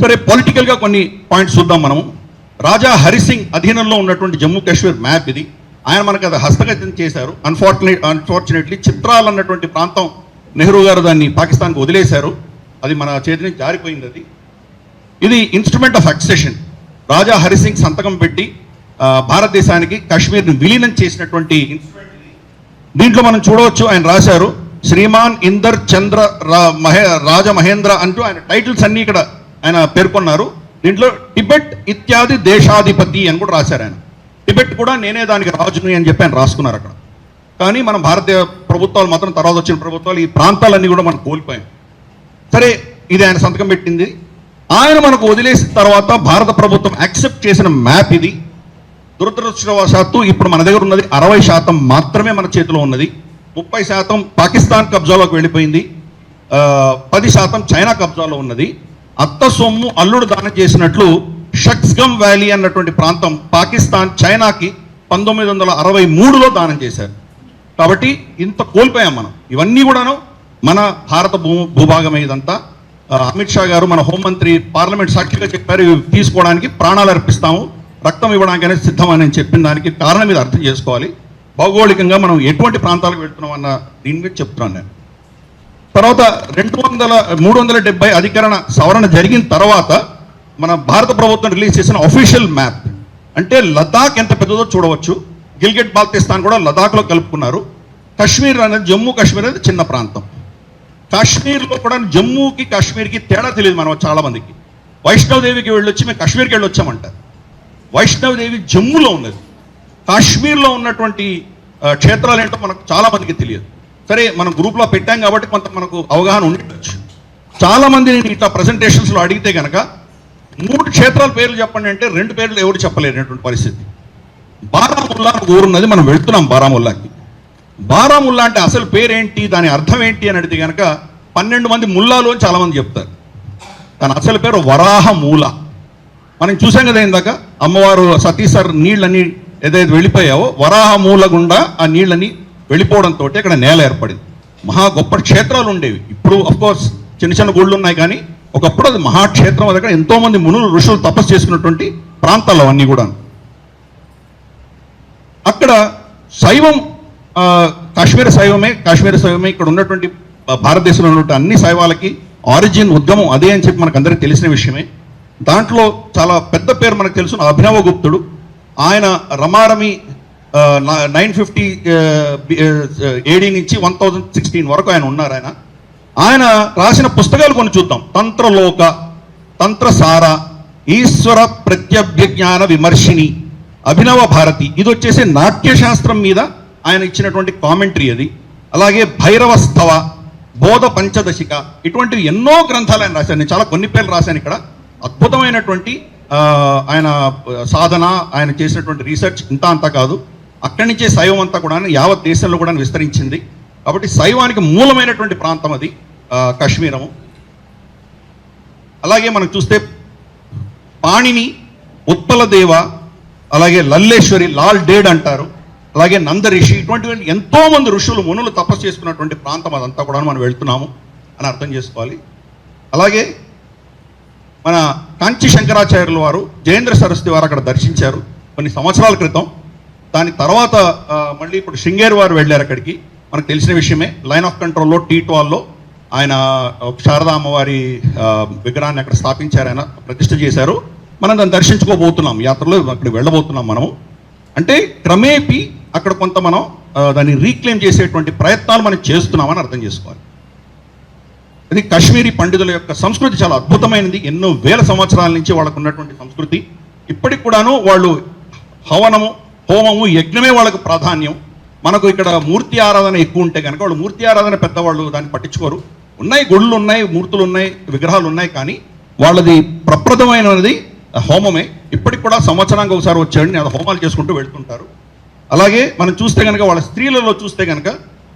సరే పొలిటికల్గా కొన్ని పాయింట్స్ చూద్దాం మనము. రాజా హరిసింగ్ అధీనంలో ఉన్నటువంటి జమ్మూ కాశ్మీర్ మ్యాప్ ఇది. ఆయన మనకు అది హస్తగతం చేశారు. అన్ఫార్చునేట్ అన్ఫార్చునేట్లీ చిత్రాలు అన్నటువంటి ప్రాంతం నెహ్రూ గారు దాన్ని పాకిస్తాన్కి వదిలేశారు. అది మన చేతి నుంచి జారిపోయింది అది. ఇది instrument of accession Raja Hari Singh సంతకం పెట్టి భారతదేశానికి కాశ్మీర్ని విలీనం చేసినటువంటి ఇన్స్ట్రుమెంట్ దీంట్లో మనం చూడవచ్చు ఆయన రాశారు శ్రీమాన్ ఇందర్ చంద్ర రా- మహే రాజ మహేంద్ర అంటూ ఆయన టైటిల్స్ అన్నీ ఇక్కడ ఆయన పేర్కొన్నారు. దీంట్లో టిబెట్ ఇత్యాది దేశాధిపతి అని కూడా రాశారు ఆయన. టిబెట్ కూడా నేనే దానికి రాజుని అని చెప్పి ఆయన రాసుకున్నారు అక్కడ. కానీ మన భారతీయ ప్రభుత్వాలు మాత్రం తర్వాత వచ్చిన ప్రభుత్వాలు ఈ ప్రాంతాలన్నీ కూడా మనం కోల్పోయాం. సరే ఇది ఆయన సంతకం పెట్టింది. ఆయన మనకు వదిలేసిన తర్వాత భారత ప్రభుత్వం యాక్సెప్ట్ చేసిన మ్యాప్ ఇది. దురదృష్టవశాత్తు ఇప్పుడు మన దగ్గర ఉన్నది అరవై శాతం మాత్రమే మన చేతిలో ఉన్నది. ముప్పై శాతం పాకిస్తాన్ కబ్జాలోకి వెళ్ళిపోయింది. పది శాతం చైనా కబ్జాలో ఉన్నది. అత్త సొమ్ము అల్లుడు దానం చేసినట్లు షక్స్గమ్ వ్యాలీ అన్నటువంటి ప్రాంతం పాకిస్తాన్ చైనాకి పంతొమ్మిది వందల అరవై మూడులో దానం చేశారు. కాబట్టి ఇంత కోల్పోయాం మనం. ఇవన్నీ కూడాను మన భారత భూ భూభాగమే ఇదంతా. అమిత్ షా గారు మన హోంమంత్రి పార్లమెంట్ సాక్షిగా చెప్పారు ఇవి తీసుకోవడానికి ప్రాణాలు అర్పిస్తాము రక్తం ఇవ్వడానికి సిద్ధమని చెప్పిన దానికి కారణం ఇది అర్థం చేసుకోవాలి. భౌగోళికంగా మనం ఎటువంటి ప్రాంతాలకు వెళ్తున్నాం అన్న దీని మీద చెప్తున్నాను నేను. తర్వాత రెండు వందల మూడు వందల డెబ్బై అధికరణ సవరణ జరిగిన తర్వాత మన భారత ప్రభుత్వం రిలీజ్ చేసిన అఫీషియల్ మ్యాప్ అంటే లదాఖ్ ఎంత పెద్దదో చూడవచ్చు. గిల్గెట్ బాల్తిస్తాన్ కూడా లదాఖ్లో కలుపుకున్నారు. కాశ్మీర్ అనేది జమ్మూ కాశ్మీర్ అనేది చిన్న ప్రాంతం. కాశ్మీర్లో కూడా జమ్మూకి కాశ్మీర్కి తేడా తెలియదు మనం చాలామందికి. వైష్ణవదేవికి వెళ్ళొచ్చి మేము కాశ్మీర్కి వెళ్ళొచ్చామంటారు వైష్ణవదేవి జమ్మూలో ఉన్నది. కాశ్మీర్లో ఉన్నటువంటి క్షేత్రాలు ఏంటో మనకు చాలా మందికి తెలియదు. సరే మనం గ్రూప్లో పెట్టాం కాబట్టి కొంత మనకు అవగాహన ఉండొచ్చు. చాలామంది నేను ఇట్లా ప్రజెంటేషన్స్లో అడిగితే కనుక మూడు క్షేత్రాల పేర్లు చెప్పండి అంటే రెండు పేర్లు ఎవరు చెప్పలేనటువంటి పరిస్థితి. బారాముల్లా ఊరున్నది మనం వెళ్తున్నాం బారాముల్లాకి. బారాముల్లా అంటే అసలు పేరేంటి దాని అర్థం ఏంటి అని అడిగితే కనుక పన్నెండు మంది ముల్లాలు అని చాలామంది చెప్తారు. దాని అసలు పేరు వరాహ మూల మనం చూసాం కదా ఇందాక అమ్మవారు సతీసర్ నీళ్ళని ఏదైతే వెళ్ళిపోయావో వరాహ మూల గుండా ఆ నీళ్ళని వెళ్ళిపోవడంతో ఇక్కడ నేల ఏర్పడింది. మహా గొప్ప క్షేత్రాలు ఉండేవి. ఇప్పుడు అఫ్కోర్స్ చిన్న చిన్న గుళ్ళు ఉన్నాయి కానీ ఒకప్పుడు అది మహాక్షేత్రం. దగ్గర ఎంతోమంది మునులు ఋషులు తపస్సు చేసుకున్నటువంటి ప్రాంతాలు అవన్నీ కూడా అక్కడ శైవం కాశ్మీర శైవమే కాశ్మీర శైవమే ఇక్కడ ఉన్నటువంటి భారతదేశంలో ఉన్నటువంటి అన్ని శైవాలకి ఆరిజిన్ ఉద్గమం అదే అని చెప్పి మనకు అందరికీ తెలిసిన విషయమే. దాంట్లో చాలా పెద్ద పేరు మనకు తెలుసు అభినవ గుప్తుడు ఆయన రమారమి నైన్ ఫిఫ్టీ ఏడీ నుంచి వన్ థౌజండ్ సిక్స్టీన్ వరకు ఆయన ఉన్నారు ఆయన. ఆయన రాసిన పుస్తకాలు కొన్ని చూద్దాం. తంత్రలోక తంత్రసార ఈశ్వర ప్రత్యభ్యజ్ఞాన విమర్శిని అభినవ భారతి. ఇది వచ్చేసి నాట్యశాస్త్రం మీద ఆయన ఇచ్చినటువంటి కామెంటరీ అది. అలాగే భైరవస్తవ బోధ పంచదశిక ఇటువంటివి ఎన్నో గ్రంథాలు ఆయన రాశాను నేను చాలా కొన్ని పేర్లు రాశాను ఇక్కడ. అద్భుతమైనటువంటి ఆయన సాధన ఆయన చేసినటువంటి రీసెర్చ్ ఇంత అంతా కాదు. అక్కడి నుంచే శైవం అంతా కూడా యావత్ దేశంలో కూడా విస్తరించింది. కాబట్టి శైవానికి మూలమైనటువంటి ప్రాంతం అది కాశ్మీరము. అలాగే మనం చూస్తే పాణిని ఉత్పలదేవ అలాగే లల్లేశ్వరి లాల్ డేడ్ అంటారు. అలాగే నంద ఋషి ఇటువంటి ఎంతోమంది ఋషులు మునులు తపస్సు చేసుకున్నటువంటి ప్రాంతం అదంతా కూడా మనం వెళ్తున్నాము అని అర్థం చేసుకోవాలి. అలాగే మన కాంచి శంకరాచార్యుల వారు జయేంద్ర సరస్వతి వారు అక్కడ దర్శించారు. కొన్ని సంవత్సరాల క్రితం దాని తర్వాత మళ్ళీ ఇప్పుడు శృంగేరి వారు వెళ్ళారు అక్కడికి. మనకు తెలిసిన విషయమే లైన్ ఆఫ్ కంట్రోల్లో టీ ట్వాల్లో ఆయన శారదా అమ్మవారి విగ్రహాన్ని అక్కడ స్థాపించారు. ఆయన ప్రతిష్ఠ చేశారు. మనం దాన్ని దర్శించుకోబోతున్నాం. యాత్రలో అక్కడికి వెళ్ళబోతున్నాం మనము. అంటే క్రమేపీ అక్కడ కొంత మనం దాన్ని రీక్లెయిమ్ చేసేటువంటి ప్రయత్నాలు మనం చేస్తున్నామని అర్థం చేసుకోవాలి. ఇది కాశ్మీరీ పండితుల యొక్క సంస్కృతి చాలా అద్భుతమైనది. ఎన్నో వేల సంవత్సరాల నుంచి వాళ్ళకు ఉన్నటువంటి సంస్కృతి. ఇప్పటికి కూడాను వాళ్ళు హవనము హోమము యజ్ఞమే వాళ్ళకు ప్రాధాన్యం. మనకు ఇక్కడ మూర్తి ఆరాధన ఎక్కువ ఉంటే కనుక వాళ్ళు మూర్తి ఆరాధన పెద్దవాళ్ళు దాన్ని పట్టించుకోరు. ఉన్నాయి గుళ్ళు ఉన్నాయి మూర్తులు ఉన్నాయి విగ్రహాలు ఉన్నాయి కానీ వాళ్ళది ప్రప్రదమైనది హోమమే. ఇప్పటికి కూడా సంవత్సరానికి ఒకసారి వచ్చాడు అది హోమాలు చేసుకుంటూ వెళ్తుంటారు. అలాగే మనం చూస్తే కనుక వాళ్ళ స్త్రీలలో చూస్తే కనుక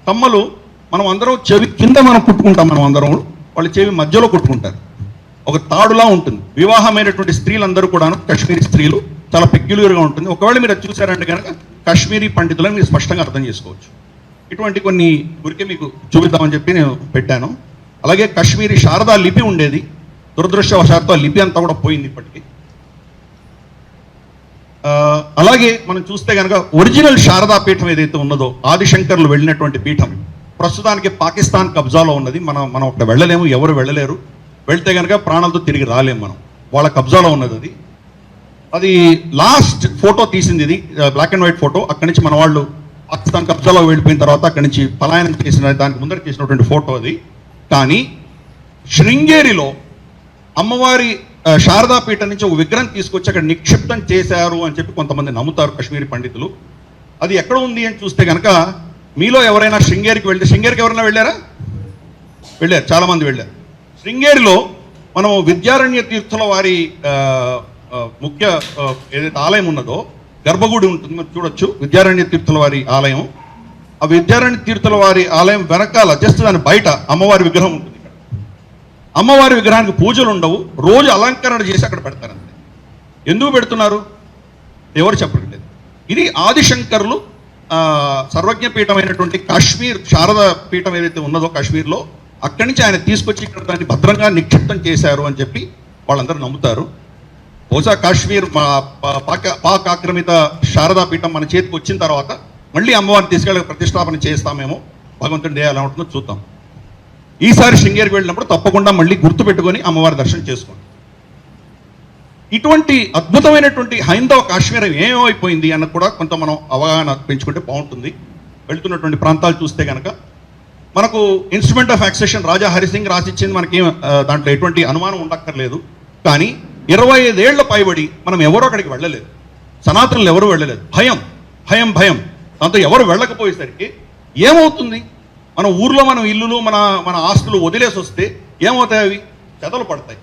తమ్మలు మనం అందరం చెవి కింద మనం కుట్టుకుంటాం మనం అందరం. వాళ్ళ చెవి మధ్యలో కుట్టుకుంటారు. ఒక తాడులా ఉంటుంది. వివాహమైనటువంటి స్త్రీలందరూ కూడాను కాశ్మీరీ స్త్రీలు. చాలా పెక్యులర్గా ఉంటుంది. ఒకవేళ మీరు అది చూసారంటే కనుక కాశ్మీరీ పండితులను మీరు స్పష్టంగా అర్థం చేసుకోవచ్చు. ఇటువంటి కొన్ని గురికే మీకు చూపిద్దామని చెప్పి నేను పెట్టాను. అలాగే కాశ్మీరీ శారదా లిపి ఉండేది. దురదృష్టవశాత్తు ఆ లిపి అంతా కూడా పోయింది ఇప్పటికీ. అలాగే మనం చూస్తే కనుక ఒరిజినల్ శారదా పీఠం ఏదైతే ఉన్నదో ఆదిశంకర్లు వెళ్ళినటువంటి పీఠం ప్రస్తుతానికి పాకిస్తాన్ కబ్జాలో ఉన్నది. మనం మనం అక్కడ వెళ్ళలేము ఎవరు వెళ్ళలేరు. వెళ్తే కనుక ప్రాణాలతో తిరిగి రాలేము మనం. వాళ్ళ కబ్జాలో ఉన్నది అది. అది లాస్ట్ ఫోటో తీసింది ఇది బ్లాక్ అండ్ వైట్ ఫోటో అక్కడి నుంచి మన వాళ్ళు పాకిస్తాన్ కబ్జాలో వెళ్ళిపోయిన తర్వాత అక్కడి నుంచి పలాయనం చేసిన దానికి ముందర చేసినటువంటి ఫోటో అది. కానీ శృంగేరిలో అమ్మవారి శారదాపీఠ నుంచి ఒక విగ్రహం తీసుకొచ్చి అక్కడ నిక్షిప్తం చేశారు అని చెప్పి కొంతమంది నమ్ముతారు కశ్మీరీ పండితులు. అది ఎక్కడ ఉంది అని చూస్తే కనుక మీలో ఎవరైనా శృంగేరికి వెళ్తే శృంగేరికి ఎవరైనా వెళ్ళారా? వెళ్ళారు చాలామంది వెళ్ళారు. శృంగేరిలో మనం విద్యారణ్య తీర్థుల వారి ముఖ్య ఏదైతే ఆలయం ఉన్నదో గర్భగుడి ఉంటుంది మనం చూడొచ్చు. విద్యారణ్య తీర్థుల వారి ఆలయం. ఆ విద్యారణ్య తీర్థుల వారి ఆలయం వెనకాల జస్ట్ దాని బయట అమ్మవారి విగ్రహం ఉంటుంది ఇక్కడ. అమ్మవారి విగ్రహానికి పూజలు ఉండవు. రోజు అలంకరణ చేసి అక్కడ పెడతారండి ఎందుకు పెడుతున్నారు? ఎవరు చెప్పట్లేదు. ఇది ఆదిశంకర్లు సర్వజ్ఞపీఠం సర్వజ్ఞ పీఠమైనటువంటి కాశ్మీర్ శారద పీఠం ఏదైతే ఉన్నదో కాశ్మీర్లో అక్కడి నుంచి ఆయన తీసుకొచ్చి ఇక్కడ దాన్ని భద్రంగా నిక్షిప్తం చేశారు అని చెప్పి వాళ్ళందరూ నమ్ముతారు. బహుశా కాశ్మీర్ పా- పాక పాక్ ఆక్రమిత శారదా పీఠం మన చేతికి వచ్చిన తర్వాత మళ్ళీ అమ్మవారిని తీసుకెళ్ళి ప్రతిష్టాపన చేస్తామేమో భగవంతుడి దయ ఎలా ఉంటుందో చూద్దాం. ఈసారి శృంగేరికి వెళ్ళినప్పుడు తప్పకుండా మళ్ళీ గుర్తుపెట్టుకొని అమ్మవారి దర్శనం చేసుకోండి. ఇటువంటి అద్భుతమైనటువంటి హైందవ కాశ్మీరం ఏమైపోయింది అన్న కూడా కొంత మనం అవగాహన పెంచుకుంటే బాగుంటుంది. వెళ్తున్నటువంటి ప్రాంతాలు చూస్తే కనుక మనకు instrument of accession Raja Hari Singh రాసిచ్చింది మనకి దాంట్లో ఎటువంటి అనుమానం ఉండక్కర్లేదు. కానీ ఇరవై ఐదేళ్ళ పైబడి మనం ఎవరో అక్కడికి వెళ్ళలేదు. సనాతనులు ఎవరు వెళ్ళలేదు. భయం భయం భయం. దాంతో ఎవరు వెళ్ళకపోయేసరికి ఏమవుతుంది? మన ఊర్లో మనం ఇల్లులు మన మన ఆస్తులు వదిలేసి వస్తే ఏమవుతాయి అవి? చెదలు పడతాయి.